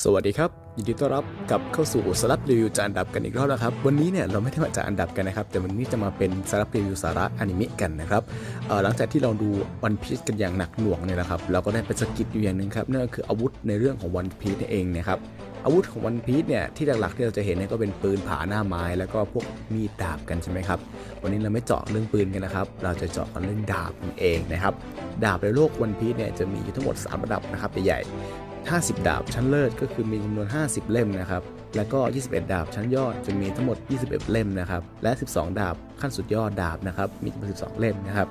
สวัสดีครับ ยินดีต้อนรับกลับเข้าสู่สลับรีวิวจานดับกันอีกรอบนะครับ วันนี้เนี่ยเราไม่ได้มาจากอันดับกันนะครับ แต่วันนี้จะมาเป็นสลับรีวิวสาระอนิเมะกันนะครับหลังจากที่เราดูวันพี e กันอย่างหนักหน่วงเนี่ยนะครับเราก็ได้ไปสกิดอยู่อย่างหนึ่งครับนั่นก็คืออาวุธในเรื่องของวันพี e นั่นเองนะครับอาวุธของวันพี e เนี่ยที่หลักๆที่เราจะเห็นเนี่ยก็เป็นปืนผาหน้าไม้ แล้วก็พวกมีดดาบกันใช่ไหมครับวันนี้เราไม่เจาะเรื่องปืนกันนะครับ เราจะเจาะกันเรื่องดาบนั่นเองนะครับดาบในโลกวันพี e เนี่ยจะมีอยู่ทั้งหมดสามระดับนะครับใหญ่ 50 ดาบชั้นเลิศก็คือมีจำนวน 50 เล่มนะครับ แล้วก็ 21 ดาบชั้นยอดจะมีทั้งหมด 21 เล่มนะครับ และ 12 ดาบขั้นสุดยอดดาบนะครับ มีจำนวน 12 เล่มนะครับ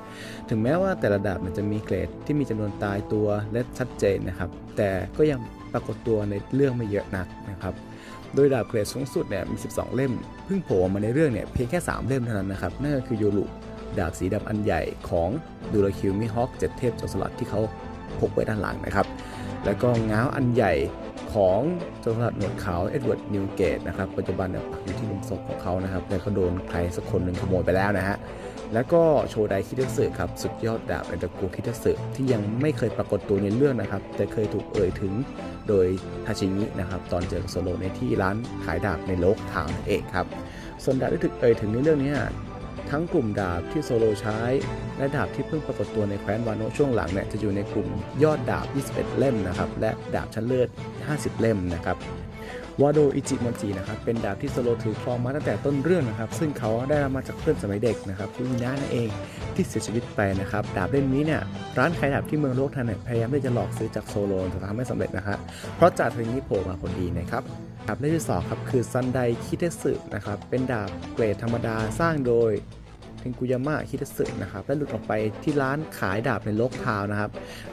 ถึงแม้ว่าแต่ละดาบมันจะมีเกรดที่มีจำนวนตายตัวและชัดเจนนะครับ แต่ก็ยังปรากฏตัวในเรื่องไม่เยอะนักนะครับ โดยดาบเกรดสูงสุดเนี่ยมี 12 เล่ม เพิ่งโผล่มาในเรื่องเนี่ยเพียงแค่ 3 เล่มเท่านั้นนะครับ นั่นก็คือโยรุดาบสีดำอันใหญ่ของดูราคิวมิฮอคเจ็ดเทพจรสลัดที่เขาพกไว้ด้านหลังนะครับ แล้วก็ง้าวอันใหญ่ของโจรสลัดหนวดขาวเอ็ดเวิร์ดนิวเกตนะครับปัจจุบันเนี่ยปักอยู่ที่ลุมศพของเขานะครับแต่ก็โดนใครสักคนหนึ่งขโมยไปแล้วนะฮะแล้วก็โชไดคิเดสึครับสุดยอดดาบในตระกูลคิเดสึที่ยังไม่เคยปรากฏตัวในเรื่องนะครับ แต่เคยถูกเอ่ยถึงโดยทาชิงินะครับตอนเจอโซโลในที่ร้านขายดาบในโลกทางเองครับส่วนดาบที่ถูกเอ่ยถึงในเรื่องนี้ ทั้งกลุ่มดาบที่โซโลใช้ และดาบที่เพิ่งปรากฏตัวในแคว้นวานโนะช่วงหลังเนี่ยจะอยู่ในกลุ่มยอดดาบ 21 เล่มนะครับและดาบชั้นเลิศ 50 เล่มนะครับวาโดอิจิมอนจินะครับเป็นดาบที่โซโลถือครองมาตั้งแต่ต้นเรื่องนะครับ ซึ่งเขาได้รับมาจากเพื่อนสมัยเด็กนะครับคุอินะนั่นเองที่เสียชีวิตไปนะครับดาบเล่มนี้เนี่ยร้านขายดาบที่เมืองโลกทันเนี่ยพยายามที่จะหลอกซื้อจากโซโลแต่ทำไม่สำเร็จนะครับเพราะจ่าเทงนี้โผล่มาคนดีนะครับดาบเล่มที่สองครับคือซันไดคิเทสึนะครับเป็นดาบเกรดธรรมดาสร้างโดย เทงกุยามะคิเทสึนะครับและหลุดออกไปที่ร้านขายดาบในโลกทาวนะครับ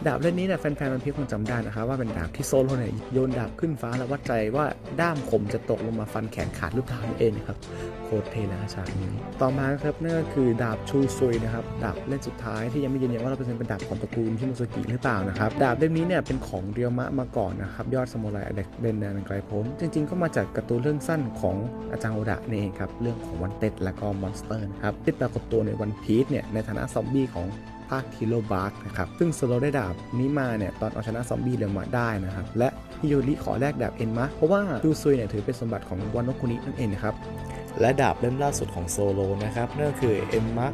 ดาบเล่มนี้เนี่ยแฟนๆมันเพียงคงจำได้นะครับว่าเป็นดาบที่โซโลเนี่ยโยนดาบขึ้นฟ้าแล้ววัดใจว่าด้ามคมจะตกลงมาฟันแขนขาดลูกทาวน์นั่นเองนะครับโคตรเท่นะฉากนี้ ต่อมาครับนั่นก็คือดาบชูซุยนะครับดาบเล่มสุดท้ายที่ยังไม่ยืนยันว่าเราเป็นดาบของตระกูลที่มุสกิหรือเปล่านะครับดาบเล่มนี้เนี่ยเป็นของเรียวมะมาก่อนนะครับยอดสมุไรอเด็กเดนแดนไกลพ้นจริง ๆ ก็มาจากการ์ตูนเรื่องสั้นของอาจารย์โอดะนี่เองครับเรื่องของวันเต็ดและก็มอนสเตอร์นะครับที่ปรากฏตัวในวันพีซเนี่ยในฐานะซอมบี้ของภาคคิโลบาร์กนะครับซึ่งโซโลได้ดาบนี้มาเนี่ยตอนเอาชนะซอมบี้เรียวมะได้นะครับและฮิโยริขอแลกดาบเอ็นมะเพราะว่าดูซุยเนี่ยถือเป็นสมบัติของวานโนคุนินั่นเองนะครับและดาบเล่มล่าสุดของโซโลนะครับนั่นก็คือเอ็มมัก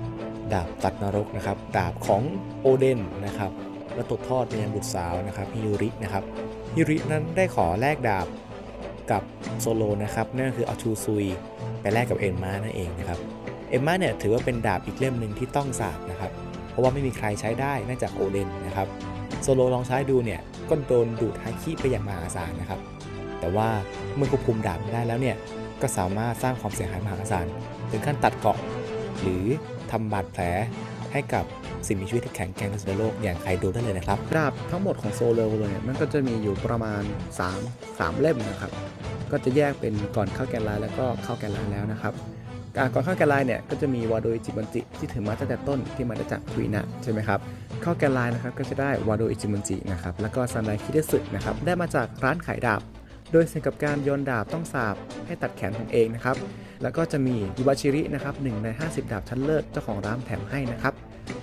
ดาบตัดนรกนะครับดาบของโอเดนนะครับและตกทอดไปยังบุตรสาวนะครับฮิยูรินะครับฮิยูรินั้นได้ขอแลกดาบกับโซโลนะครับนั่นก็คือเอาชูซุยไปแลกกับเอ็มมานั่นเองนะครับ เอ็มมาเนี่ยถือว่าเป็นดาบอีกเล่มหนึ่งที่ต้องสาบนะครับ เพราะว่าไม่มีใครใช้ได้นอกจากโอเดนนะครับโซโลลองใช้ดูเนี่ยก็โดนดูดฮาคิไปอย่างมหาศาลนะครับ แต่ว่าเมื่อควบคุมดาบได้แล้วเนี่ยก็สามารถสร้างความเสียหายมหาศาลถึงขั้นตัดเกาะ หรือทำบาดแผลให้กับสิ่งมีชีวิตที่แข็งแกร่งที่สุดในโลกอย่างใครดูได้เลยนะครับดาบทั้งหมดของโซโลเลยเนี่ยมันก็จะมีอยู่ประมาณ 3 3 เล่มนะครับ ก็จะแยกเป็นก่อนเข้าแกนไลน์แล้วก็เข้าแกนไลน์แล้วนะครับ กาก่อนเข้าแกนไลน์เนี่ยก็จะมีวาโดอิจิมันจิที่ถือมาตั้งแต่ต้นที่มาจากคุยนะใช่ไหมครับเข้าแกนไลน์นะครับก็จะได้วาโดอิจิมันจินะครับแล้วก็ซันไดคิเดสึนะครับได้มาจากร้านขายดาบ โดยเสี่ยงกับการโยนดาบต้องสาบให้ตัดแขนตนเองนะครับแล้วก็จะมียูบาชิรินะครับหนึ่งใน 50 ดาบชั้นเลิศเจ้าของร้านแถมให้นะครับ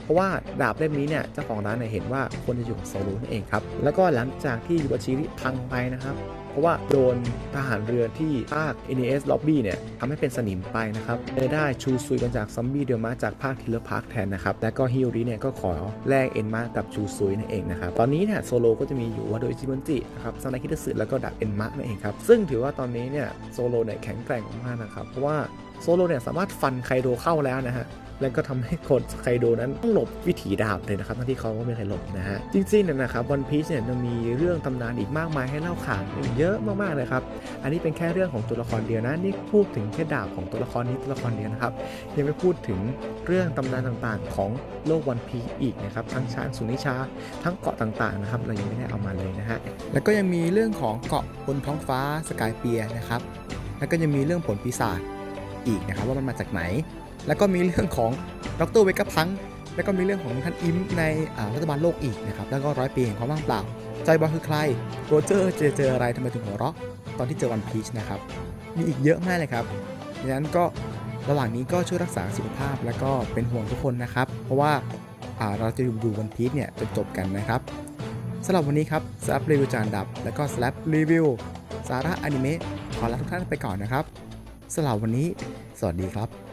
เพราะว่าดาบเล่มนี้เนี่ยเจ้าของร้านเนี่ยเห็นว่าควรจะอยู่กับโซโลนั่นเองครับแล้วก็หลังจากที่ยูบาชิริพังไปนะครับเพราะว่าโดนทหารเรือที่ภาค NES Lobby เนี่ยทำให้เป็นสนิมไปนะครับเลยได้ชูซุยมาจากซอมบี้เดียวมาจากภาคทิลเลอร์พาร์คแทนนะครับ และก็ฮิวริเนี่ยก็ขอแลกเอ็นมากับชูซุยนั่นเองนะครับ ตอนนี้เนี่ยโซโลก็จะมีอยู่ว่าโดยจิบันจินะครับซานาคิดสึแล้วก็ดับเอ็นมานั่นเองครับ ซึ่งถือว่าตอนนี้เนี่ยโซโลเนี่ยแข็งแกร่งมากนะครับ เพราะว่าโซโลเนี่ยสามารถฟันไคโดเข้าแล้วนะฮะ แล้วก็ทำให้คนไคโดนั้นต้องหลบวิถีดาบเลยนะครับทั้งที่เขาก็ไม่เคยหลบนะฮะจริงๆเนี่ยนะครับวันพีชเนี่ยยังมีเรื่องตำนานอีกมากมายให้เล่าขานเยอะมากๆเลยครับอันนี้เป็นแค่เรื่องของตัวละครเดียวนะนี่พูดถึงแค่ดาบของตัวละครนี้ตัวละครเดียวนะครับยังไม่พูดถึงเรื่องตำนานต่างๆ ของโลกวันพีชอีกนะครับทั้งช้างสุนิชา ทั้งเกาะต่างๆนะครับเรายังไม่ได้เอามาเลยนะฮะแล้วก็ยังมีเรื่องของเกาะบนท้องฟ้าสกายเปียนะครับแล้วก็ยังมีเรื่องผลปีศาจอีกนะครับว่ามันมาจากไหน แล้วก็มีเรื่องของดรเวกพังแล้วก็มีเรื่องของท่านอิมในรัฐบาลโลกอีกนะครับ แล้วก็ร้อยปีแห่งความว่างเปล่าใจบอลคือใคร โรเจอร์เจอเจออะไรทำไมถึงหัวเราะ ตอนที่เจอวันพีชนะครับ มีอีกเยอะมากเลยครับดังนั้นก็ระหว่างนี้ก็ช่วยรักษาสุขภาพแล้วก็เป็นห่วงทุกคนนะครับ เพราะว่าอ่าเราจะดูวันพีชเนี่ยจนจบกันนะครับสำหรับวันนี้ครับสลับรีวิวจานดับ แล้วก็สลับรีวิวสาระอนิเมะขอลาทุกท่านไปก่อนนะครับสำหรับวันนี้ สวัสดีครับ